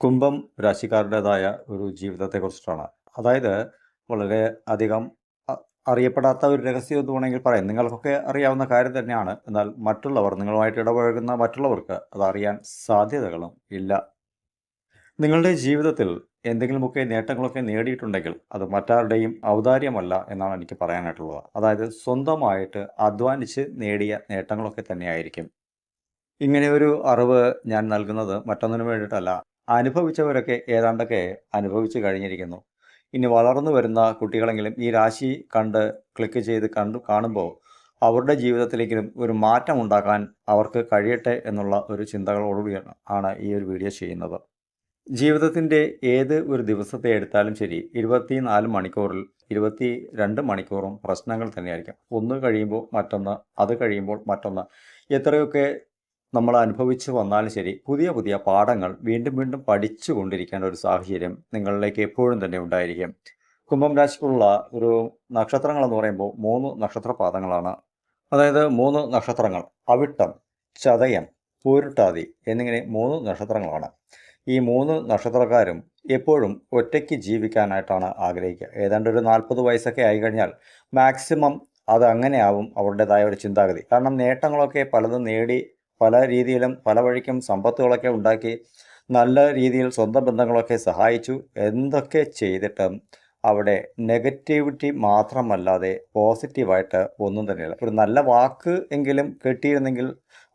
കുംഭം രാശിക്കാരുടേതായ ഒരു ജീവിതത്തെക്കുറിച്ചിട്ടാണ്. അതായത് വളരെ അധികം അറിയപ്പെടാത്ത ഒരു രഹസ്യം എന്ന് വേണമെങ്കിൽ പറയാം. നിങ്ങൾക്കൊക്കെ അറിയാവുന്ന കാര്യം തന്നെയാണ്. എന്നാൽ മറ്റുള്ളവർ നിങ്ങളുമായിട്ട് ഇടപഴകുന്ന മറ്റുള്ളവർക്ക് അത് അറിയാൻ സാധ്യതകളും ഇല്ല. നിങ്ങളുടെ ജീവിതത്തിൽ എന്തെങ്കിലുമൊക്കെ നേട്ടങ്ങളൊക്കെ നേടിയിട്ടുണ്ടെങ്കിൽ അത് മറ്റാരുടെയും ഔദാര്യമല്ല എന്നാണ് എനിക്ക് പറയാനായിട്ടുള്ളത്. അതായത് സ്വന്തമായിട്ട് അധ്വാനിച്ച് നേടിയ നേട്ടങ്ങളൊക്കെ തന്നെയായിരിക്കും. ഇങ്ങനെ ഒരു അറിവ് ഞാൻ നൽകുന്നത് മറ്റൊന്നിനു വേണ്ടിയിട്ടല്ല. അനുഭവിച്ചവരൊക്കെ ഏതാണ്ടൊക്കെ അനുഭവിച്ചു കഴിഞ്ഞിരിക്കുന്നു. ഇനി വളർന്നു വരുന്ന കുട്ടികളെങ്കിലും ഈ രാശി കണ്ട് ക്ലിക്ക് ചെയ്ത് കണ്ടു കാണുമ്പോൾ അവരുടെ ജീവിതത്തിലേക്കും ഒരു മാറ്റം ഉണ്ടാക്കാൻ അവർക്ക് കഴിയട്ടെ എന്നുള്ള ഒരു ചിന്തകളോടുകൂടിയാണ് ആണ് ഈ ഒരു വീഡിയോ ചെയ്യുന്നത്. ജീവിതത്തിന്റെ ഏത് ഒരു ദിവസത്തെ എടുത്താലും ശരി ഇരുപത്തിനാല് മണിക്കൂറിൽ ഇരുപത്തി രണ്ട് മണിക്കൂറും പ്രശ്നങ്ങൾ തന്നെയായിരിക്കും. ഒന്ന് കഴിയുമ്പോൾ മറ്റൊന്ന് അത് കഴിയുമ്പോൾ മറ്റൊന്ന്. എത്രയൊക്കെ നമ്മൾ അനുഭവിച്ചു വന്നാലും ശരി പുതിയ പുതിയ പാഠങ്ങൾ വീണ്ടും വീണ്ടും പഠിച്ചു കൊണ്ടിരിക്കേണ്ട ഒരു സാഹചര്യം നിങ്ങളിലേക്ക് എപ്പോഴും തന്നെ ഉണ്ടായിരിക്കും. കുംഭം രാശിക്കുള്ള ഒരു നക്ഷത്രങ്ങൾ എന്ന് പറയുമ്പോൾ മൂന്ന് നക്ഷത്രപാദങ്ങളാണ്. അതായത് മൂന്ന് നക്ഷത്രങ്ങൾ അവിട്ടം ചതയം പൂരുട്ടാതി എന്നിങ്ങനെ മൂന്ന് നക്ഷത്രങ്ങളാണ്. ഈ മൂന്ന് നക്ഷത്രക്കാരും എപ്പോഴും ഒറ്റയ്ക്ക് ജീവിക്കാനായിട്ടാണ് ആഗ്രഹിക്കുക. ഏതാണ്ട് ഒരു നാൽപ്പത് വയസ്സൊക്കെ ആയി കഴിഞ്ഞാൽ മാക്സിമം അത് അങ്ങനെയാവും അവരുടേതായ ഒരു ചിന്താഗതി. കാരണം നേട്ടങ്ങളൊക്കെ പലതും നേടി പല രീതിയിലും പല വഴിക്കും സമ്പത്തുകളൊക്കെ ഉണ്ടാക്കി നല്ല രീതിയിൽ സ്വന്തം ബന്ധങ്ങളൊക്കെ സഹായിച്ചു. എന്തൊക്കെ ചെയ്തിട്ടും അവിടെ നെഗറ്റിവിറ്റി മാത്രമല്ലാതെ പോസിറ്റീവായിട്ട് ഒന്നും തന്നെയില്ല. ഒരു നല്ല വാക്ക് എങ്കിലും കിട്ടിയിരുന്നെങ്കിൽ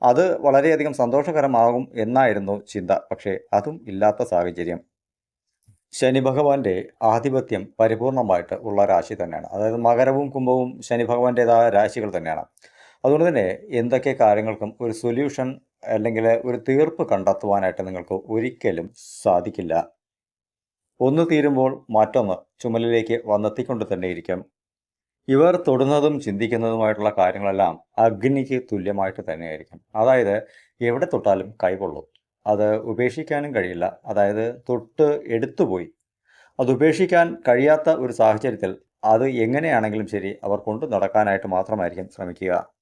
അത് വളരെയധികം സന്തോഷകരമാകും എന്നായിരുന്നു ചിന്ത. പക്ഷേ അതും ഇല്ലാത്ത സാഹചര്യം. ശനി ഭഗവാന്റെ ആധിപത്യം പരിപൂർണമായിട്ട് ഉള്ള രാശി തന്നെയാണ്. അതായത് മകരവും കുംഭവും ശനി ഭഗവാന്റേതായ രാശികൾ തന്നെയാണ്. അതുകൊണ്ട് തന്നെ എന്തൊക്കെ കാര്യങ്ങൾക്കും ഒരു സൊല്യൂഷൻ അല്ലെങ്കിൽ ഒരു തീർപ്പ് കണ്ടെത്തുവാനായിട്ട് നിങ്ങൾക്ക് ഒരിക്കലും സാധിക്കില്ല. ഒന്ന് തീരുമ്പോൾ മറ്റൊന്ന് ചുമലിലേക്ക് വന്നെത്തിക്കൊണ്ട് തന്നെയിരിക്കും. ഇവർ തൊടുന്നതും ചിന്തിക്കുന്നതുമായിട്ടുള്ള കാര്യങ്ങളെല്ലാം അഗ്നിക്ക് തുല്യമായിട്ട് തന്നെയായിരിക്കും. അതായത് എവിടെ തൊട്ടാലും കൈകൊള്ളും. അത് ഉപേക്ഷിക്കാനും കഴിയില്ല. അതായത് തൊട്ട് എടുത്തുപോയി. അത് ഉപേക്ഷിക്കാൻ കഴിയാത്ത ഒരു സാഹചര്യത്തിൽ അത് എങ്ങനെയാണെങ്കിലും ശരി അവർ കൊണ്ടു നടക്കാനായിട്ട് മാത്രമായിരിക്കും ശ്രമിക്കുക.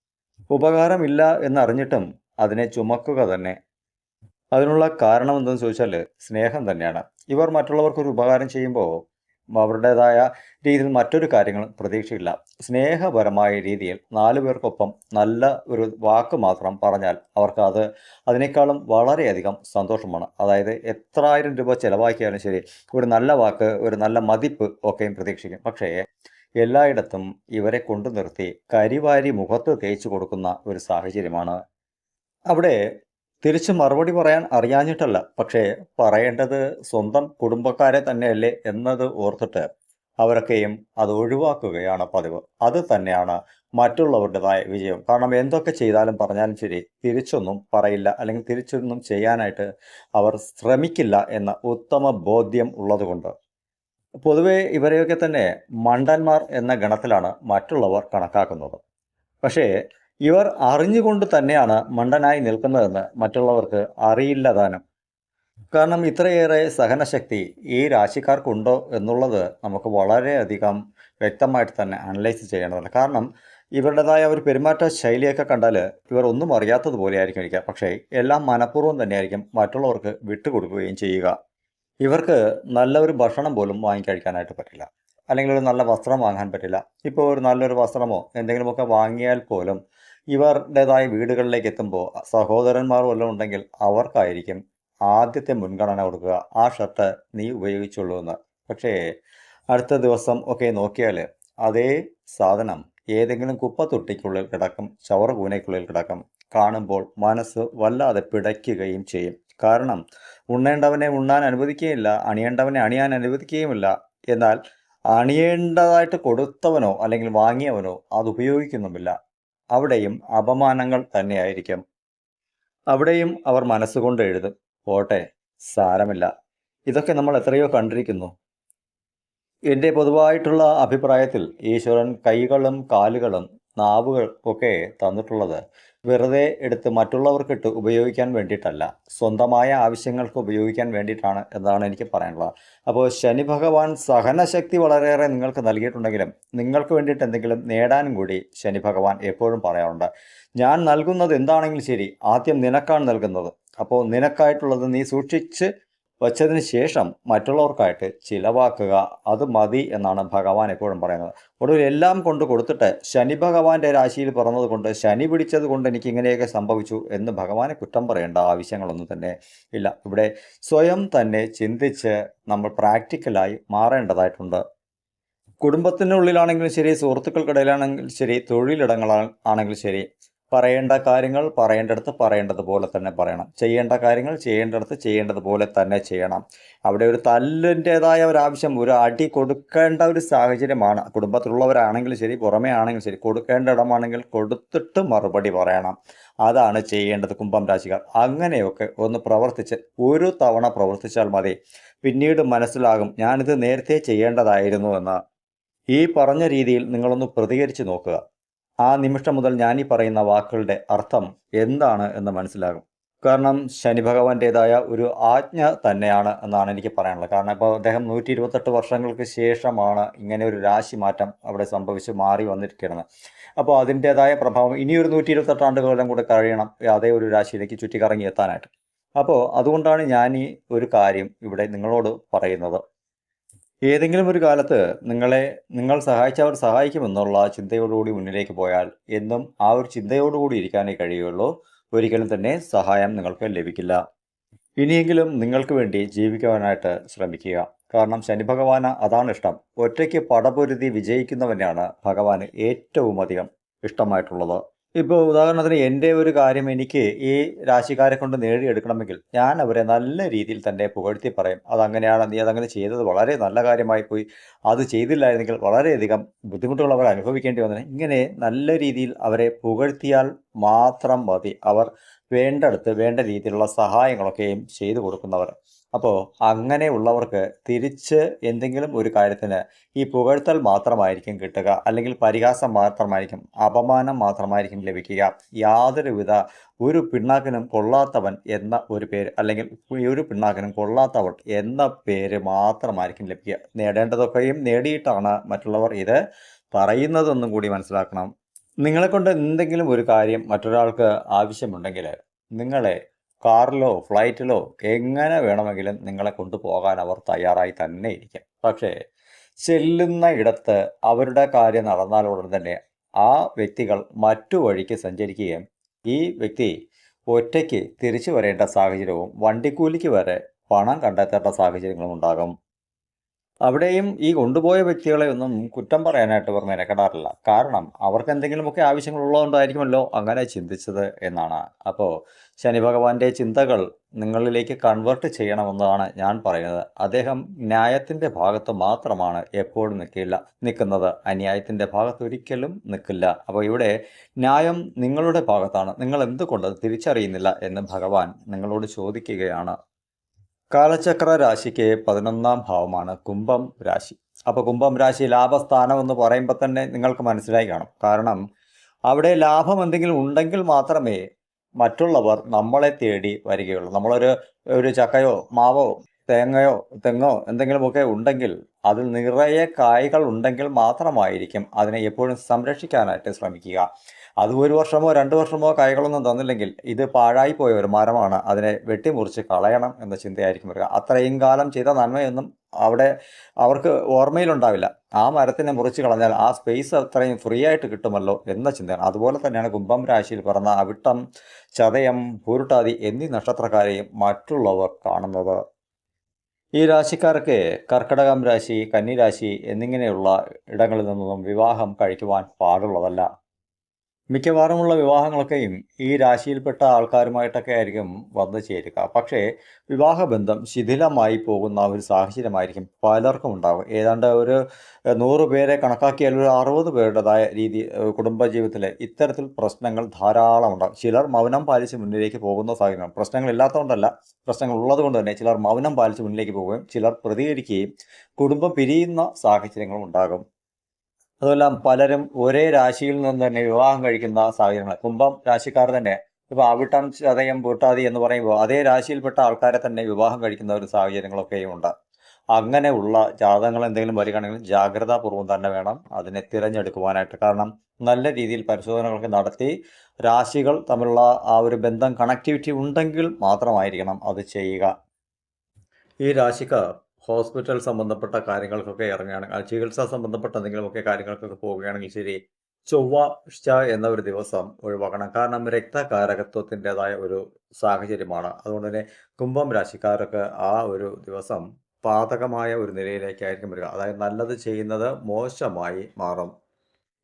ഉപകാരമില്ല എന്നറിഞ്ഞിട്ടും അതിനെ ചുമക്കുക തന്നെ. അതിനുള്ള കാരണം എന്തെന്ന് ചോദിച്ചാൽ സ്നേഹം തന്നെയാണ്. ഇവർ മറ്റുള്ളവർക്കൊരു ഉപകാരം ചെയ്യുമ്പോൾ അവരുടേതായ രീതിയിൽ മറ്റൊരു കാര്യങ്ങളും പ്രതീക്ഷയില്ല. സ്നേഹപരമായ രീതിയിൽ നാലു പേർക്കൊപ്പം നല്ല ഒരു വാക്ക് മാത്രം പറഞ്ഞാൽ അവർക്ക് അത് അതിനേക്കാളും വളരെയധികം സന്തോഷമാണ്. അതായത് എത്രായിരം രൂപ ചിലവാക്കിയാലും ശരി ഒരു നല്ല വാക്ക് ഒരു നല്ല മതിപ്പ് ഒക്കെയും പ്രതീക്ഷിക്കും. പക്ഷേ എല്ലായിടത്തും ഇവരെ കൊണ്ടു നിർത്തി കരിവാരി മുഖത്ത് തേച്ചു കൊടുക്കുന്ന ഒരു സാഹചര്യമാണ്. അവിടെ തിരിച്ചു മറുപടി പറയാൻ അറിയാഞ്ഞിട്ടല്ല പക്ഷേ പറയേണ്ടത് സ്വന്തം കുടുംബക്കാരെ തന്നെയല്ലേ എന്നത് ഓർത്തിട്ട് അവരൊക്കെയും അത് ഒഴിവാക്കുകയാണ് പതിവ്. അത് തന്നെയാണ് മറ്റുള്ളവരുടേതായ വിജയം. കാരണം എന്തൊക്കെ ചെയ്താലും പറഞ്ഞാലും ശരി തിരിച്ചൊന്നും പറയില്ല അല്ലെങ്കിൽ തിരിച്ചൊന്നും ചെയ്യാനായിട്ട് അവർ ശ്രമിക്കില്ല എന്ന ഉത്തമ ബോധ്യം ഉള്ളതുകൊണ്ട്. പൊതുവെ ഇവരെയൊക്കെ തന്നെ മണ്ടന്മാർ എന്ന ഗണത്തിലാണ് മറ്റുള്ളവർ കണക്കാക്കുന്നത്. പക്ഷേ ഇവർ അറിഞ്ഞുകൊണ്ട് തന്നെയാണ് മണ്ടനായി നിൽക്കുന്നതെന്ന് മറ്റുള്ളവർക്ക് അറിയില്ല താനും. കാരണം ഇത്രയേറെ സഹനശക്തി ഈ രാശിക്കാർക്കുണ്ടോ എന്നുള്ളത് നമുക്ക് വളരെയധികം വ്യക്തമായിട്ട് തന്നെ അനലൈസ് ചെയ്യേണ്ടതാണ് കാരണം ഇവരുടേതായ ഒരു പെരുമാറ്റ ശൈലിയൊക്കെ കണ്ടാൽ ഇവർ ഒന്നും അറിയാത്തതുപോലെ ആയിരിക്കും ഇരിക്കുക. പക്ഷേ എല്ലാം മനഃപൂർവം തന്നെയായിരിക്കും മറ്റുള്ളവർക്ക് വിട്ടുകൊടുക്കുകയും ചെയ്യുക. ഇവർക്ക് നല്ല ഒരു ഭക്ഷണം പോലും വാങ്ങിക്കഴിക്കാനായിട്ട് പറ്റില്ല. അല്ലെങ്കിൽ ഒരു നല്ല വസ്ത്രം വാങ്ങാൻ പറ്റില്ല. ഇപ്പോൾ ഒരു നല്ലൊരു വസ്ത്രമോ എന്തെങ്കിലുമൊക്കെ വാങ്ങിയാൽ പോലും ഇവരുടേതായ വീടുകളിലേക്ക് എത്തുമ്പോൾ സഹോദരന്മാർ വല്ലതും ഉണ്ടെങ്കിൽ അവർക്കായിരിക്കും ആദ്യത്തെ മുൻഗണന കൊടുക്കുക. ആ ഷർട്ട് നീ ഉപയോഗിച്ചുള്ളൂ എന്ന്. പക്ഷേ അടുത്ത ദിവസം ഒക്കെ നോക്കിയാൽ അതേ സാധനം ഏതെങ്കിലും കുപ്പത്തൊട്ടിക്കുള്ളിൽ കിടക്കും ചവറ കൂനയ്ക്കുള്ളിൽ കിടക്കും. കാണുമ്പോൾ മനസ്സ് വല്ലാതെ പിടയ്ക്കുകയും ചെയ്യും. കാരണം ഉണ്ണേണ്ടവനെ ഉണ്ണാൻ അനുവദിക്കുകയില്ല അണിയേണ്ടവനെ അണിയാൻ അനുവദിക്കുകയുമില്ല. എന്നാൽ അണിയേണ്ടതായിട്ട് കൊടുത്തവനോ അല്ലെങ്കിൽ വാങ്ങിയവനോ അത് ഉപയോഗിക്കുന്നുമില്ല. അവിടെയും അപമാനങ്ങൾ തന്നെയായിരിക്കും. അവിടെയും അവർ മനസ്സുകൊണ്ട് എഴുതും പോട്ടെ സാരമില്ല. ഇതൊക്കെ നമ്മൾ എത്രയോ കണ്ടിരിക്കുന്നു. എന്റെ പൊതുവായിട്ടുള്ള അഭിപ്രായത്തിൽ ഈശ്വരൻ കൈകളും കാലുകളും നാവുകൾ ഒക്കെ തന്നിട്ടുള്ളത് വെറുതെ എടുത്ത് മറ്റുള്ളവർക്കിട്ട് ഉപയോഗിക്കാൻ വേണ്ടിയിട്ടല്ല. സ്വന്തമായ ആവശ്യങ്ങൾക്ക് ഉപയോഗിക്കാൻ വേണ്ടിയിട്ടാണ് എന്നാണ് എനിക്ക് പറയാനുള്ളത്. അപ്പോൾ ശനി ഭഗവാൻ സഹനശക്തി വളരെയേറെ നിങ്ങൾക്ക് നൽകിയിട്ടുണ്ടെങ്കിലും നിങ്ങൾക്ക് വേണ്ടിയിട്ട് എന്തെങ്കിലും നേടാനും കൂടി ശനി ഭഗവാൻ എപ്പോഴും പറയാറുണ്ട്. ഞാൻ നൽകുന്നത് എന്താണെങ്കിലും ശരി ആദ്യം നിനക്കാണ് നൽകുന്നത്. അപ്പോൾ നിനക്കായിട്ടുള്ളത് നീ സൂക്ഷിച്ച് വച്ചതിന് ശേഷം മറ്റുള്ളവർക്കായിട്ട് ചിലവാക്കുക. അത് മതി എന്നാണ് ഭഗവാൻ എപ്പോഴും പറയുന്നത്. ഒടുവിൽ എല്ലാം കൊണ്ട് കൊടുത്തിട്ട് ശനി ഭഗവാന്റെ രാശിയിൽ പിറന്നത് കൊണ്ട് ശനി പിടിച്ചത് കൊണ്ട് എനിക്ക് ഇങ്ങനെയൊക്കെ സംഭവിച്ചു എന്ന് ഭഗവാനെ കുറ്റം പറയേണ്ട ആവശ്യങ്ങളൊന്നും തന്നെ ഇല്ല. ഇവിടെ സ്വയം തന്നെ ചിന്തിച്ച് നമ്മൾ പ്രാക്ടിക്കലായി മാറേണ്ടതായിട്ടുണ്ട്. കുടുംബത്തിനുള്ളിലാണെങ്കിലും ശരി സുഹൃത്തുക്കൾക്കിടയിലാണെങ്കിലും ശരി തൊഴിലിടങ്ങളാണെങ്കിലും ശരി പറയേണ്ട കാര്യങ്ങൾ പറയേണ്ടടുത്ത് പറയേണ്ടതുപോലെ തന്നെ പറയണം. ചെയ്യേണ്ട കാര്യങ്ങൾ ചെയ്യേണ്ടടുത്ത് ചെയ്യേണ്ടതുപോലെ തന്നെ ചെയ്യണം. അവിടെ ഒരു തല്ലിന്റെതായ ഒരു ആവശ്യം ഒരു അടി കൊടുക്കേണ്ട ഒരു സാഹചര്യമാണ്. കുടുംബത്തിലുള്ളവരാണെങ്കിലും ശരി പുറമേ ആണെങ്കിലും ശരി കൊടുക്കേണ്ട ഇടമാണെങ്കിൽ കൊടുത്തിട്ട് മറുപടി പറയണം. അതാണ് ചെയ്യേണ്ടത് കുംഭം രാശിക്കാർ. അങ്ങനെയൊക്കെ ഒന്ന് പ്രവർത്തിച്ച് ഒരു തവണ പ്രവർത്തിച്ചാൽ മതി. പിന്നീട് മനസ്സിലാകും ഞാനിത് നേരത്തെ ചെയ്യേണ്ടതായിരുന്നു എന്ന്. ഈ പറഞ്ഞ രീതിയിൽ നിങ്ങളൊന്ന് പ്രതികരിച്ച് നോക്കുക. ആ നിമിഷം മുതൽ ഈ പറയുന്ന വാക്കുകളുടെ അർത്ഥം എന്താണ് എന്ന് മനസ്സിലാകും. കാരണം ശനി ഭഗവാന്റേതായ ഒരു ആജ്ഞ തന്നെയാണ് എന്നാണ് എനിക്ക് പറയാനുള്ളത്. കാരണം ഇപ്പോൾ അദ്ദേഹം നൂറ്റി ഇരുപത്തെട്ട് വർഷങ്ങൾക്ക് ശേഷമാണ് ഇങ്ങനെ ഒരു രാശി മാറ്റം അവിടെ സംഭവിച്ച് മാറി വന്നിരിക്കുന്നത്. അപ്പോൾ അതിന്റേതായ പ്രഭാവം ഇനിയൊരു നൂറ്റി ഇരുപത്തെട്ട് ആണ്ടുകളെല്ലാം കൂടെ കഴിയണം അതേ ഒരു രാശിയിലേക്ക് ചുറ്റിക്കറങ്ങി എത്താനായിട്ട്. അപ്പോൾ അതുകൊണ്ടാണ് ഞാൻ ഈ ഒരു കാര്യം ഇവിടെ നിങ്ങളോട് പറയുന്നത്. ഏതെങ്കിലും ഒരു കാലത്ത് നിങ്ങളെ നിങ്ങൾ സഹായിച്ചവർ സഹായിക്കുമെന്നുള്ള ചിന്തയോടുകൂടി മുന്നിലേക്ക് പോയാൽ എന്നും ആ ഒരു ചിന്തയോടുകൂടി ഇരിക്കാനേ കഴിയുള്ളൂ ഒരിക്കലും തന്നെ സഹായം നിങ്ങൾക്ക് ലഭിക്കില്ല. ഇനിയെങ്കിലും നിങ്ങൾക്ക് വേണ്ടി ജീവിക്കുവാനായിട്ട് ശ്രമിക്കുക. കാരണം ശനി ഭഗവാന് അതാണ് ഇഷ്ടം. ഒറ്റയ്ക്ക് പടപൊരുതി വിജയിക്കുന്നവനെയാണ് ഭഗവാന് ഏറ്റവും അധികം ഇഷ്ടമായിട്ടുള്ളത്. ഇപ്പോൾ ഉദാഹരണത്തിന് എന്റെ ഒരു കാര്യം എനിക്ക് ഈ രാശിക്കാരെ കൊണ്ട് നേടിയെടുക്കണമെങ്കിൽ ഞാൻ അവരെ നല്ല രീതിയിൽ തന്നെ പുകഴ്ത്തി പറയും. അതങ്ങനെയാണ് നീ അതങ്ങനെ ചെയ്തത്. വളരെ നല്ല കാര്യമായി പോയി. അത് ചെയ്തില്ലായിരുന്നെങ്കിൽ വളരെയധികം ബുദ്ധിമുട്ടുകൾ അവർ അനുഭവിക്കേണ്ടി വന്നത് ഇങ്ങനെ നല്ല രീതിയിൽ അവരെ പുകഴ്ത്തിയാൽ മാത്രം മതി. അവർ വേണ്ടടുത്ത് വേണ്ട രീതിയിലുള്ള സഹായങ്ങളൊക്കെയും ചെയ്തു കൊടുക്കുന്നവർ. അപ്പോൾ അങ്ങനെയുള്ളവർക്ക് തിരിച്ച് എന്തെങ്കിലും ഒരു കാര്യത്തിന് ഈ പുകഴ്ത്തൽ മാത്രമായിരിക്കും കിട്ടുക അല്ലെങ്കിൽ പരിഹാസം മാത്രമായിരിക്കും അപമാനം മാത്രമായിരിക്കും ലഭിക്കുക. യാതൊരുവിധ ഒരു പിണ്ണാക്കിനും കൊള്ളാത്തവൻ എന്ന ഒരു പേര് അല്ലെങ്കിൽ ഒരു പിണ്ണാക്കിനും കൊള്ളാത്തവൾ എന്ന പേര് മാത്രമായിരിക്കും ലഭിക്കുക. നേടേണ്ടതൊക്കെയും നേടിയിട്ടാണ് മറ്റുള്ളവർ ഇത് പറയുന്നതെന്നും കൂടി മനസ്സിലാക്കണം. നിങ്ങളെക്കൊണ്ട് എന്തെങ്കിലും ഒരു കാര്യം മറ്റൊരാൾക്ക് ആവശ്യമുണ്ടെങ്കിൽ നിങ്ങളെ കാറിലോ ഫ്ലൈറ്റിലോ എങ്ങനെ വേണമെങ്കിലും നിങ്ങളെ കൊണ്ടുപോകാൻ അവർ തയ്യാറായി തന്നെ ഇരിക്കും. പക്ഷേ ചെല്ലുന്ന ഇടത്ത് അവരുടെ കാര്യം നടന്നാൽ ഉടൻ തന്നെ ആ വ്യക്തികൾ മറ്റു വഴിക്ക് സഞ്ചരിക്കുകയും ഈ വ്യക്തി ഒറ്റയ്ക്ക് തിരിച്ചു വരേണ്ട സാഹചര്യവും വണ്ടിക്കൂലിക്ക് വരെ പണം കണ്ടെത്തേണ്ട സാഹചര്യങ്ങളും ഉണ്ടാകും. അവിടെയും ഈ കൊണ്ടുപോയ വ്യക്തികളെ ഒന്നും കുറ്റം പറയാനായിട്ട് ഇവർ മെനക്കെടാറില്ല. കാരണം അവർക്ക് എന്തെങ്കിലുമൊക്കെ ആവശ്യങ്ങളുള്ളതുകൊണ്ടായിരിക്കുമല്ലോ അങ്ങനെ ചിന്തിച്ചത് എന്നാണ്. അപ്പോൾ ശനി ഭഗവാന്റെ ചിന്തകൾ നിങ്ങളിലേക്ക് കൺവേർട്ട് ചെയ്യണമെന്നാണ് ഞാൻ പറയുന്നത്. അദ്ദേഹം ന്യായത്തിന്റെ ഭാഗത്ത് മാത്രമാണ് എപ്പോഴും നിൽക്കില്ല നിൽക്കുന്നത് അന്യായത്തിന്റെ ഭാഗത്ത് ഒരിക്കലും നിൽക്കില്ല അപ്പോൾ ഇവിടെ ന്യായം നിങ്ങളുടെ ഭാഗത്താണ്. നിങ്ങൾ എന്തുകൊണ്ട് തിരിച്ചറിയുന്നില്ല എന്ന് ഭഗവാൻ നിങ്ങളോട് ചോദിക്കുകയാണ്. കാലചക്ര രാശിക്ക് പതിനൊന്നാം ഭാവമാണ് കുംഭം രാശി. അപ്പോൾ കുംഭം രാശി ലാഭസ്ഥാനം എന്ന് പറയുമ്പോൾ തന്നെ നിങ്ങൾക്ക് മനസ്സിലായി കാണും. കാരണം അവിടെ ലാഭം എന്തെങ്കിലും ഉണ്ടെങ്കിൽ മാത്രമേ മറ്റുള്ളവർ നമ്മളെ തേടി വരികയുള്ളൂ. നമ്മളൊരു ഒരു ചക്കയോ മാവോ തേങ്ങയോ തെങ്ങോ എന്തെങ്കിലുമൊക്കെ ഉണ്ടെങ്കിൽ അതിൽ നിറയെ കായ്കൾ ഉണ്ടെങ്കിൽ മാത്രമായിരിക്കും അതിനെ എപ്പോഴും സംരക്ഷിക്കാനായിട്ട് ശ്രമിക്കുക. അത് ഒരു വർഷമോ രണ്ട് വർഷമോ കൈകളൊന്നും തന്നില്ലെങ്കിൽ ഇത് പാഴായി പോയ ഒരു മരമാണ്. അതിനെ വെട്ടിമുറിച്ച് കളയണം എന്ന ചിന്തയായിരിക്കും വരിക. അത്രയും കാലം ചെയ്ത നന്മയൊന്നും അവിടെ അവർക്ക് ഓർമ്മയിലുണ്ടാവില്ല. ആ മരത്തിനെ മുറിച്ച് കളഞ്ഞാൽ ആ സ്പേസ് അത്രയും ഫ്രീ ആയിട്ട് കിട്ടുമല്ലോ എന്ന ചിന്തയാണ്. അതുപോലെ തന്നെയാണ് കുംഭം രാശിയിൽ പറഞ്ഞ അവിട്ടം ചതയം പൂരുട്ടാതി എന്നീ നക്ഷത്രക്കാരെയും മറ്റുള്ളവർ കാണുന്നത്. ഈ രാശിക്കാർക്ക് കർക്കടകം രാശി കന്നിരാശി എന്നിങ്ങനെയുള്ള ഇടങ്ങളിൽ നിന്നും വിവാഹം കഴിക്കുവാൻ പാടുള്ളതല്ല. മിക്കവാറുമുള്ള വിവാഹങ്ങളൊക്കെയും ഈ രാശിയിൽപ്പെട്ട ആൾക്കാരുമായിട്ടൊക്കെ ആയിരിക്കും വന്നു ചേരുക. പക്ഷേ വിവാഹബന്ധം ശിഥിലമായി പോകുന്ന ഒരു സാഹചര്യമായിരിക്കും പലർക്കും ഉണ്ടാവുക. ഏതാണ്ട് ഒരു നൂറ് പേരെ കണക്കാക്കിയാൽ ഒരു അറുപത് പേരുടേതായ രീതി കുടുംബജീവിതത്തിൽ ഇത്തരത്തിൽ പ്രശ്നങ്ങൾ ധാരാളം ഉണ്ടാകും ചിലർ മൗനം പാലിച്ച് മുന്നിലേക്ക് പോകുന്ന സാഹചര്യം പ്രശ്നങ്ങൾ ഇല്ലാത്തതുകൊണ്ടല്ല പ്രശ്നങ്ങൾ ഉള്ളതുകൊണ്ട് തന്നെ ചിലർ മൗനം പാലിച്ച് മുന്നിലേക്ക് പോവുകയും ചിലർ പ്രതികരിക്കുകയും കുടുംബം പിരിയുന്ന സാഹചര്യങ്ങളും ഉണ്ടാകും. അതുമെല്ലാം പലരും ഒരേ രാശിയിൽ നിന്ന് തന്നെ വിവാഹം കഴിക്കുന്ന സാഹചര്യങ്ങൾ കുംഭം രാശിക്കാർ തന്നെ ഇപ്പോൾ അവിട്ടം ചതയം പൂട്ടാതി എന്ന് പറയുമ്പോൾ അതേ രാശിയിൽപ്പെട്ട ആൾക്കാരെ തന്നെ വിവാഹം കഴിക്കുന്ന ഒരു സാഹചര്യങ്ങളൊക്കെയും ഉണ്ട്. അങ്ങനെയുള്ള ജാതകങ്ങൾ എന്തെങ്കിലും വരികയാണെങ്കിൽ ജാഗ്രതാപൂർവം തന്നെ വേണം അതിനെ തിരഞ്ഞെടുക്കുവാനായിട്ട്. കാരണം നല്ല രീതിയിൽ പരിശോധനകളൊക്കെ നടത്തി രാശികൾ തമ്മിലുള്ള ആ ഒരു ബന്ധം കണക്ടിവിറ്റി ഉണ്ടെങ്കിൽ മാത്രമായിരിക്കണം അത് ചെയ്യുക. ഈ രാശിക്കാർ ഹോസ്പിറ്റൽ സംബന്ധപ്പെട്ട കാര്യങ്ങൾക്കൊക്കെ ഇറങ്ങുകയാണെങ്കിൽ ചികിത്സ സംബന്ധപ്പെട്ട എന്തെങ്കിലുമൊക്കെ കാര്യങ്ങൾക്കൊക്കെ പോവുകയാണെങ്കിൽ ശരി ചൊവ്വാഴ്ച എന്ന ഒരു ദിവസം ഒഴിവാക്കണം. കാരണം രക്തകാരകത്വത്തിന്റെതായ ഒരു സാഹചര്യമാണ്. അതുകൊണ്ട് തന്നെ കുംഭം രാശിക്കാർക്ക് ആ ഒരു ദിവസം പാതകമായ ഒരു നിലയിലേക്കായിരിക്കും വരിക. അതായത് നല്ലത് ചെയ്യുന്നത് മോശമായി മാറും.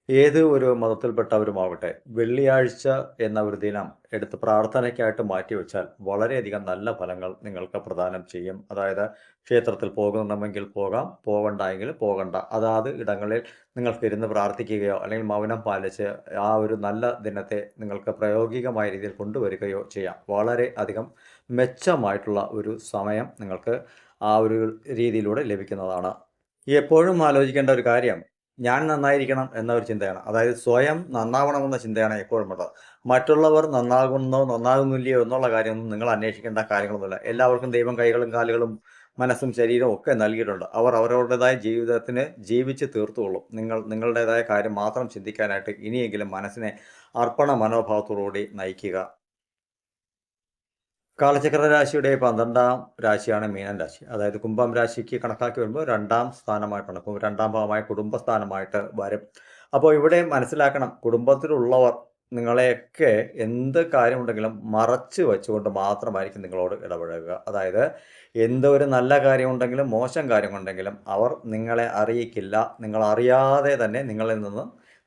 ഏത് ഒരു മതത്തിൽപ്പെട്ടവരുമാവട്ടെ വെള്ളിയാഴ്ച എന്ന ഒരു ദിനം എടുത്ത് പ്രാർത്ഥനയ്ക്കായിട്ട് മാറ്റിവെച്ചാൽ വളരെയധികം നല്ല ഫലങ്ങൾ നിങ്ങൾക്ക് പ്രദാനം ചെയ്യും. അതായത് ക്ഷേത്രത്തിൽ പോകുന്നുണ്ടെങ്കിൽ പോകാം പോകണ്ടെങ്കിൽ പോകണ്ട. അതാത് ഇടങ്ങളിൽ നിങ്ങൾക്ക് ഇരുന്ന് പ്രാർത്ഥിക്കുകയോ അല്ലെങ്കിൽ മൗനം പാലിച്ച് ആ ഒരു നല്ല ദിനത്തെ നിങ്ങൾക്ക് പ്രായോഗികമായ രീതിയിൽ കൊണ്ടുവരികയോ ചെയ്യാം. വളരെ അധികം മെച്ചമായിട്ടുള്ള ഒരു സമയം നിങ്ങൾക്ക് ആ ഒരു രീതിയിലൂടെ ലഭിക്കുന്നതാണ്. എപ്പോഴും ആലോചിക്കേണ്ട ഒരു കാര്യം ഞാൻ നന്നായിരിക്കണം എന്ന ഒരു ചിന്തയാണ്. അതായത് സ്വയം നന്നാവണമെന്ന ചിന്തയാണ് എപ്പോഴും ഉള്ളത്. മറ്റുള്ളവർ നന്നാകുന്നോ നന്നാകുന്നില്ലയോ എന്നുള്ള കാര്യമൊന്നും നിങ്ങൾ അന്വേഷിക്കേണ്ട കാര്യങ്ങളൊന്നുമില്ല. എല്ലാവർക്കും ദൈവം കൈകളും കാലുകളും മനസ്സും ശരീരവും ഒക്കെ നൽകിയിട്ടുണ്ട്. അവർ അവരവരുടേതായ ജീവിതത്തിന് ജീവിച്ച് തീർത്തുകൊള്ളും. നിങ്ങൾ നിങ്ങളുടേതായ കാര്യം മാത്രം ചിന്തിക്കാനായിട്ട് ഇനിയെങ്കിലും മനസ്സിനെ അർപ്പണ മനോഭാവത്തോടുകൂടി നയിക്കുക. കാലചക്ര രാശിയുടെ പന്ത്രണ്ടാം രാശിയാണ് മീനൻ രാശി. അതായത് കുംഭം രാശിക്ക് കണക്കാക്കി വരുമ്പോൾ രണ്ടാം സ്ഥാനമായിട്ടാണ്. രണ്ടാം ഭാവമായ കുടുംബസ്ഥാനമായിട്ട് വരും. അപ്പോൾ ഇവിടെ മനസ്സിലാക്കണം കുടുംബത്തിലുള്ളവർ നിങ്ങളെയൊക്കെ എന്ത് കാര്യമുണ്ടെങ്കിലും മറച്ച് വെച്ചുകൊണ്ട് മാത്രമായിരിക്കും നിങ്ങളോട് ഇടപഴകുക. അതായത് എന്തൊരു നല്ല കാര്യമുണ്ടെങ്കിലും മോശം കാര്യമുണ്ടെങ്കിലും അവർ നിങ്ങളെ അറിയിക്കില്ല. നിങ്ങൾ അറിയാതെ തന്നെ നിങ്ങളിൽ നിന്ന്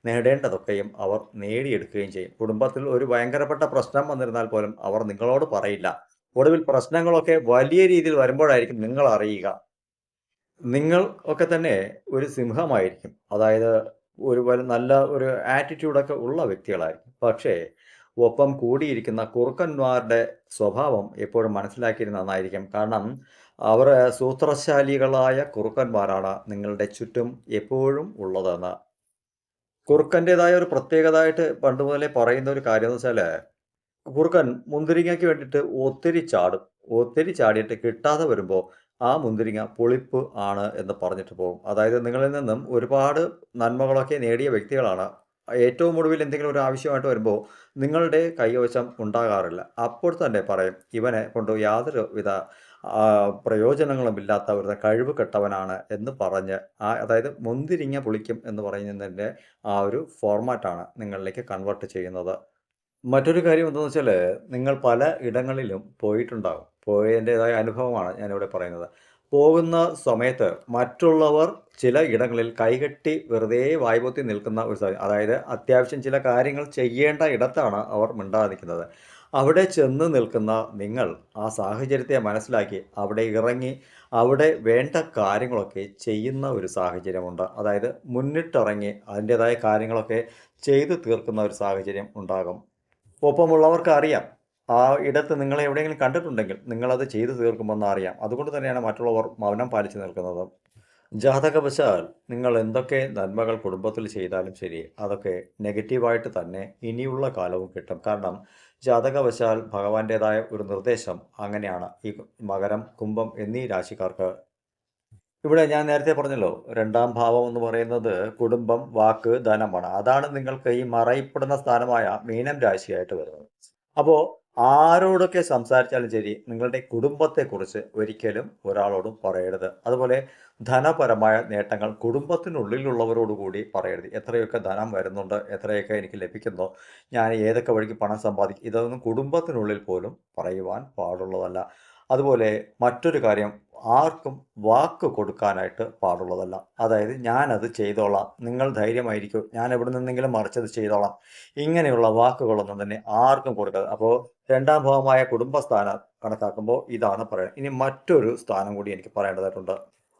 നേടേണ്ടതൊക്കെയും അവർ നേടിയെടുക്കുകയും ചെയ്യും. കുടുംബത്തിൽ ഒരു ഭയങ്കരപ്പെട്ട പ്രശ്നം വന്നിരുന്നാൽ പോലും അവർ നിങ്ങളോട് പറയില്ല. ഒടുവിൽ പ്രശ്നങ്ങളൊക്കെ വലിയ രീതിയിൽ വരുമ്പോഴായിരിക്കും നിങ്ങൾ അറിയുക. നിങ്ങൾ ഒക്കെ തന്നെ ഒരു സിംഹമായിരിക്കും. അതായത് ഒരു നല്ല ഒരു ആറ്റിറ്റ്യൂഡൊക്കെ ഉള്ള വ്യക്തികളായിരിക്കും. പക്ഷേ ഒപ്പം കൂടിയിരിക്കുന്ന കുറുക്കന്മാരുടെ സ്വഭാവം എപ്പോഴും മനസ്സിലാക്കിയിരുന്ന നന്നായിരിക്കും. കാരണം അവർ സൂത്രശാലികളായ കുറുക്കന്മാരാണ് നിങ്ങളുടെ ചുറ്റും എപ്പോഴും ഉള്ളതെന്ന്. കുറുക്കന്റെതായ ഒരു പ്രത്യേകതയായിട്ട് പണ്ട് മുതലേ പറയുന്ന ഒരു കാര്യം എന്ന് വെച്ചാൽ കുറുക്കൻ മുന്തിരിങ്ങയ്ക്ക് വേണ്ടിയിട്ട് ഒത്തിരി ചാടും. ഒത്തിരി ചാടിയിട്ട് കിട്ടാതെ വരുമ്പോൾ ആ മുന്തിരിങ്ങ പുളിപ്പ് ആണ് എന്ന് പറഞ്ഞിട്ട് പോകും. അതായത് നിങ്ങളിൽ നിന്നും ഒരുപാട് നന്മകളൊക്കെ നേടിയ വ്യക്തികളാണ്. ഏറ്റവും ഒടുവിൽ എന്തെങ്കിലും ഒരു ആവശ്യമായിട്ട് വരുമ്പോൾ നിങ്ങളുടെ കൈവശം ഉണ്ടാകാറില്ല. അപ്പോൾ തന്നെ പറയും ഇവനെ കൊണ്ട് യാതൊരു വിധ ആ, പ്രയോജനങ്ങളും ഇല്ലാത്ത ഒരു കഴിവ് കെട്ടവനാണ് എന്ന് പറഞ്ഞ് ആ അതായത് മുന്തിരിങ്ങ പൊളിക്കും എന്ന് പറയുന്നതിന്റെ ആ ഒരു ഫോർമാറ്റാണ് നിങ്ങളിലേക്ക് കൺവേർട്ട് ചെയ്യുന്നത്. മറ്റൊരു കാര്യം എന്താണെന്ന് വെച്ചാൽ നിങ്ങൾ പല ഇടങ്ങളിലും പോയിട്ടുണ്ടാകും. പോയതിന്റെതായ അനുഭവമാണ് ഞാനിവിടെ പറയുന്നത്. പോകുന്ന സമയത്ത് മറ്റുള്ളവർ ചില ഇടങ്ങളിൽ കൈകെട്ടി വെറുതെ വായ്പൊത്തി നിൽക്കുന്ന ഒരു സാഹചര്യം അതായത് അത്യാവശ്യം ചില കാര്യങ്ങൾ ചെയ്യേണ്ട ഇടത്താണ് അവർ മിണ്ടാതെ നിൽക്കുന്നത് അവിടെ ചെന്ന് നിൽക്കുന്ന നിങ്ങൾ ആ സാഹചര്യത്തെ മനസ്സിലാക്കി അവിടെ ഇറങ്ങി അവിടെ വേണ്ട കാര്യങ്ങളൊക്കെ ചെയ്യുന്ന ഒരു സാഹചര്യമുണ്ട്. അതായത് മുന്നിട്ടിറങ്ങി അതിന്റെതായ കാര്യങ്ങളൊക്കെ ചെയ്തു തീർക്കുന്ന ഒരു സാഹചര്യം ഉണ്ടാകും. ഒപ്പമുള്ളവർക്ക് അറിയാം ആ ഇടത്ത് നിങ്ങളെ എവിടെയെങ്കിലും കണ്ടിട്ടുണ്ടെങ്കിൽ നിങ്ങളത് ചെയ്തു തീർക്കുമെന്ന് അറിയാം. അതുകൊണ്ട് തന്നെയാണ് മറ്റുള്ളവർ മൗനം പാലിച്ചു നിൽക്കുന്നത്. ജാതകവശാൽ നിങ്ങൾ എന്തൊക്കെ നന്മകൾ കുടുംബത്തിൽ ചെയ്താലും ശരി അതൊക്കെ നെഗറ്റീവായിട്ട് തന്നെ ഇനിയുള്ള കാലവും കിട്ടും. കാരണം ജാതകവശാൽ ഭഗവാന്റേതായ ഒരു നിർദ്ദേശം അങ്ങനെയാണ്. ഈ മകരം കുംഭം എന്നീ രാശിക്കാർക്ക്. ഇവിടെ ഞാൻ നേരത്തെ പറഞ്ഞല്ലോ രണ്ടാം ഭാവം എന്ന് പറയുന്നത് കുടുംബം വാക്ക് ധനമാണ്. അതാണ് നിങ്ങൾക്ക് ഈ മറയപ്പെടുന്ന സ്ഥാനമായ മീനം രാശിയായിട്ട് വരുന്നത്. അപ്പോൾ ആരോടൊക്കെ സംസാരിച്ചാലും ശരി നിങ്ങളുടെ കുടുംബത്തെക്കുറിച്ച് ഒരിക്കലും ഒരാളോടും പറയരുത്. അതുപോലെ ധനപരമായ നേട്ടങ്ങൾ കുടുംബത്തിനുള്ളിലുള്ളവരോടുകൂടി പറയരുത്. എത്രയൊക്കെ ധനം വരുന്നുണ്ട് എത്രയൊക്കെ എനിക്ക് ലഭിക്കുന്നു ഞാൻ ഏതൊക്കെ വഴിക്ക് പണം സമ്പാദിക്കും ഇതൊന്നും കുടുംബത്തിനുള്ളിൽ പോലും പറയുവാൻ പാടുള്ളതല്ല. അതുപോലെ മറ്റൊരു കാര്യം ആർക്കും വാക്ക് കൊടുക്കാനായിട്ട് പാടുള്ളതല്ല. അതായത് ഞാനത് ചെയ്തോളാം നിങ്ങൾ ധൈര്യമായിരിക്കും ഞാൻ എവിടെ നിന്നെങ്കിലും മറിച്ചത് ചെയ്തോളാം. ഇങ്ങനെയുള്ള വാക്കുകളൊന്നും തന്നെ ആർക്കും കൊടുക്കരുത് അപ്പോൾ രണ്ടാം ഭാഗമായ കുടുംബസ്ഥാനം കണക്കാക്കുമ്പോൾ ഇതാണ് പറയുന്നത്. ഇനി മറ്റൊരു സ്ഥാനം കൂടി എനിക്ക് പറയേണ്ടതായിട്ടുണ്ട്.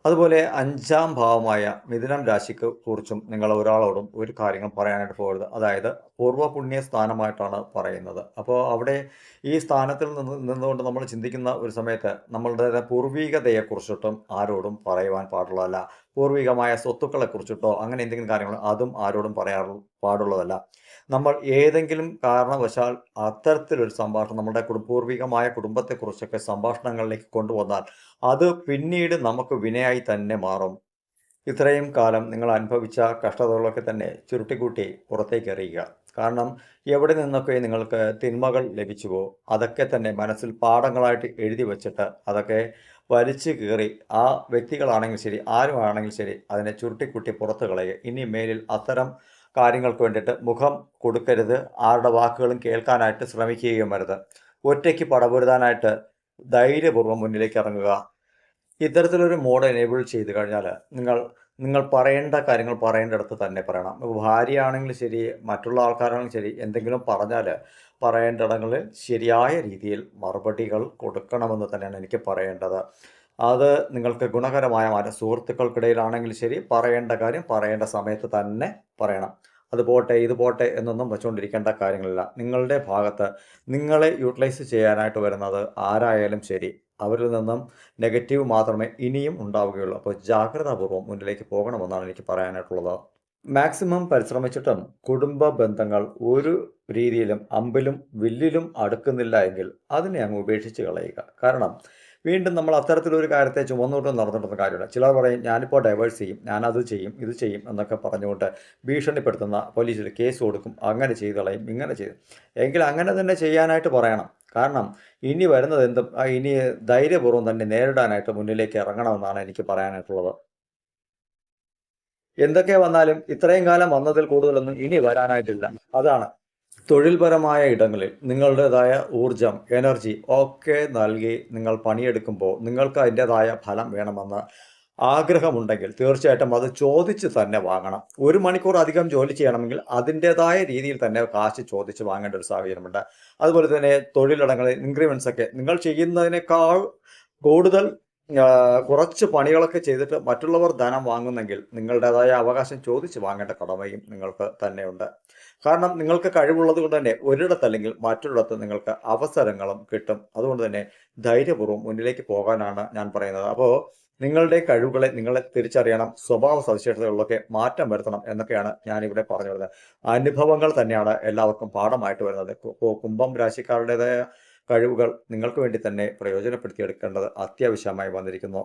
അതുപോലെ അഞ്ചാം ഭാവമായ മിഥുനം രാശിക്ക് കുറിച്ചും നിങ്ങൾ ഒരാളോടും ഒരു കാര്യങ്ങൾ പറയാനായിട്ട് പോകരുത്. അതായത് പൂർവപുണ്യ സ്ഥാനമായിട്ടാണ് പറയുന്നത്. അപ്പോൾ അവിടെ ഈ സ്ഥാനത്തിൽ നിന്ന് നിന്നുകൊണ്ട് നമ്മൾ ചിന്തിക്കുന്ന ഒരു സമയത്ത് നമ്മളുടെ പൂർവികതയെക്കുറിച്ചിട്ടും ആരോടും പറയുവാൻ പാടുള്ളതല്ല. പൂർവികമായ സ്വത്തുക്കളെക്കുറിച്ചിട്ടോ അങ്ങനെ എന്തെങ്കിലും കാര്യങ്ങൾ അതും ആരോടും പറയാറു പാടുള്ളതല്ല. നമ്മൾ ഏതെങ്കിലും കാരണവശാൽ അത്തരത്തിലൊരു സംഭാഷണം നമ്മുടെ പൂർവികമായ കുടുംബത്തെക്കുറിച്ചൊക്കെ സംഭാഷണങ്ങളിലേക്ക് കൊണ്ടുവന്നാൽ അത് പിന്നീട് നമുക്ക് വിനയായി തന്നെ മാറും. ഇത്രയും കാലം നിങ്ങൾ അനുഭവിച്ച കഷ്ടതകളൊക്കെ തന്നെ ചുരുട്ടിക്കൂട്ടി പുറത്തേക്ക് എറിയുക. കാരണം എവിടെ നിന്നൊക്കെ നിങ്ങൾക്ക് തിന്മകൾ ലഭിച്ചുവോ അതൊക്കെ തന്നെ മനസ്സിൽ പാഠങ്ങളായിട്ട് എഴുതി വച്ചിട്ട് അതൊക്കെ വലിച്ചു കീറി. ആ വ്യക്തികളാണെങ്കിൽ ശരി ആരുമാണെങ്കിൽ ശരി അതിനെ ചുരുട്ടിക്കുട്ടി പുറത്ത് കളയുക. ഇനി മേലിൽ അത്തരം കാര്യങ്ങൾക്ക് വേണ്ടിയിട്ട് മുഖം കൊടുക്കരുത്. ആരുടെ വാക്കുകളും കേൾക്കാനായിട്ട് ശ്രമിക്കുകയും വരുത് ഒറ്റയ്ക്ക് പടപൊരുതാനായിട്ട് ധൈര്യപൂർവം മുന്നിലേക്ക് ഇറങ്ങുക. ഇത്തരത്തിലൊരു മോഡ് എനേബിൾ ചെയ്ത് കഴിഞ്ഞാൽ നിങ്ങൾ നിങ്ങൾ പറയേണ്ട കാര്യങ്ങൾ പറയേണ്ടടുത്ത് തന്നെ പറയണം. ഭാര്യയാണെങ്കിലും ശരി മറ്റുള്ള ആൾക്കാരാണെങ്കിലും ശരി എന്തെങ്കിലും പറഞ്ഞാൽ പറയേണ്ടിടങ്ങളിൽ ശരിയായ രീതിയിൽ മറുപടികൾ കൊടുക്കണമെന്ന് തന്നെയാണ് എനിക്ക് പറയേണ്ടത്. അത് നിങ്ങൾക്ക് ഗുണകരമായ മാറ്റം സുഹൃത്തുക്കൾക്കിടയിലാണെങ്കിൽ ശരി പറയേണ്ട കാര്യം പറയേണ്ട സമയത്ത് തന്നെ പറയണം. അത് പോട്ടെ ഇത് പോട്ടെ എന്നൊന്നും വെച്ചുകൊണ്ടിരിക്കേണ്ട കാര്യങ്ങളില്ല. നിങ്ങളുടെ ഭാഗത്ത് നിങ്ങളെ യൂട്ടിലൈസ് ചെയ്യാനായിട്ട് വരുന്നത് ആരായാലും ശരി അവരിൽ നിന്നും നെഗറ്റീവ് മാത്രമേ ഇനിയും ഉണ്ടാവുകയുള്ളൂ. അപ്പോൾ ജാഗ്രതാപൂർവം മുന്നിലേക്ക് പോകണമെന്നാണ് എനിക്ക് പറയാനായിട്ടുള്ളത്. മാക്സിമം പരിശ്രമിച്ചിട്ടും കുടുംബ ബന്ധങ്ങൾ ഒരു രീതിയിലും അമ്പിലും വില്ലിലും അടുക്കുന്നില്ല എങ്കിൽ അതിനെ അങ്ങ് ഉപേക്ഷിച്ച് കളയുക. കാരണം വീണ്ടും നമ്മൾ അത്തരത്തിലൊരു കാര്യത്തെ ചുമന്നുകൊണ്ട് നടന്നിട്ടുന്ന കാര്യമില്ല. ചിലർ പറയും ഞാനിപ്പോൾ ഡൈവേഴ്സ് ചെയ്യും ഞാനത് ചെയ്യും ഇത് ചെയ്യും എന്നൊക്കെ പറഞ്ഞുകൊണ്ട് ഭീഷണിപ്പെടുത്തുന്ന പോലീസിൽ കേസ് കൊടുക്കും അങ്ങനെ ചെയ്ത് കളയും ഇങ്ങനെ ചെയ്തു. എങ്കിൽ അങ്ങനെ തന്നെ ചെയ്യാനായിട്ട് പറയണം. കാരണം ഇനി വരുന്നത് എന്തും ഇനി ധൈര്യപൂർവം തന്നെ നേരിടാനായിട്ട് മുന്നിലേക്ക് ഇറങ്ങണമെന്നാണ് എനിക്ക് പറയാനായിട്ടുള്ളത്. എന്തൊക്കെ വന്നാലും ഇത്രയും കാലം വന്നതിൽ കൂടുതലൊന്നും ഇനി വരാനായിട്ടില്ല. അതാണ് തൊഴിൽപരമായ ഇടങ്ങളിൽ നിങ്ങളുടേതായ ഊർജം എനർജി ഒക്കെ നൽകി നിങ്ങൾ പണിയെടുക്കുമ്പോൾ നിങ്ങൾക്ക് അതിന്റെതായ ഫലം വേണമെന്ന് ആഗ്രഹമുണ്ടെങ്കിൽ തീർച്ചയായിട്ടും അത് ചോദിച്ച് തന്നെ വാങ്ങണം. ഒരു മണിക്കൂർ അധികം ജോലി ചെയ്യണമെങ്കിൽ അതിന്റെതായ രീതിയിൽ തന്നെ കാശ് ചോദിച്ച് വാങ്ങേണ്ട ഒരു സാഹചര്യമുണ്ട്. അതുപോലെ തന്നെ തൊഴിലിടങ്ങളിൽ ഇൻക്രിമെൻസ് ഒക്കെ നിങ്ങൾ ചെയ്യുന്നതിനേക്കാൾ കൂടുതൽ കുറച്ച് പണികളൊക്കെ ചെയ്തിട്ട് മറ്റുള്ളവർ ധനം വാങ്ങുന്നെങ്കിൽ നിങ്ങളുടേതായ അവകാശം ചോദിച്ച് വാങ്ങേണ്ട കടമയും നിങ്ങൾക്ക് തന്നെയുണ്ട്. കാരണം നിങ്ങൾക്ക് കഴിവുള്ളത് കൊണ്ട് തന്നെ ഒരിടത്തല്ലെങ്കിൽ മറ്റൊരിടത്ത് നിങ്ങൾക്ക് അവസരങ്ങളും കിട്ടും. അതുകൊണ്ട് തന്നെ ധൈര്യപൂർവം മുന്നിലേക്ക് പോകാനാണ് ഞാൻ പറയുന്നത്. അപ്പോൾ നിങ്ങളുടെ കഴിവുകളെ നിങ്ങളെ തിരിച്ചറിയണം സ്വഭാവ സവിശേഷതകളിലൊക്കെ മാറ്റം വരുത്തണം എന്നൊക്കെയാണ് ഞാനിവിടെ പറഞ്ഞു വരുന്നത് അനുഭവങ്ങൾ തന്നെയാണ് എല്ലാവർക്കും പാഠമായിട്ട് വരുന്നത്. കുംഭം രാശിക്കാരുടേതായ കഴിവുകൾ നിങ്ങൾക്ക് വേണ്ടി തന്നെ പ്രയോജനപ്പെടുത്തിയെടുക്കേണ്ടത് അത്യാവശ്യമായി വന്നിരിക്കുന്നു.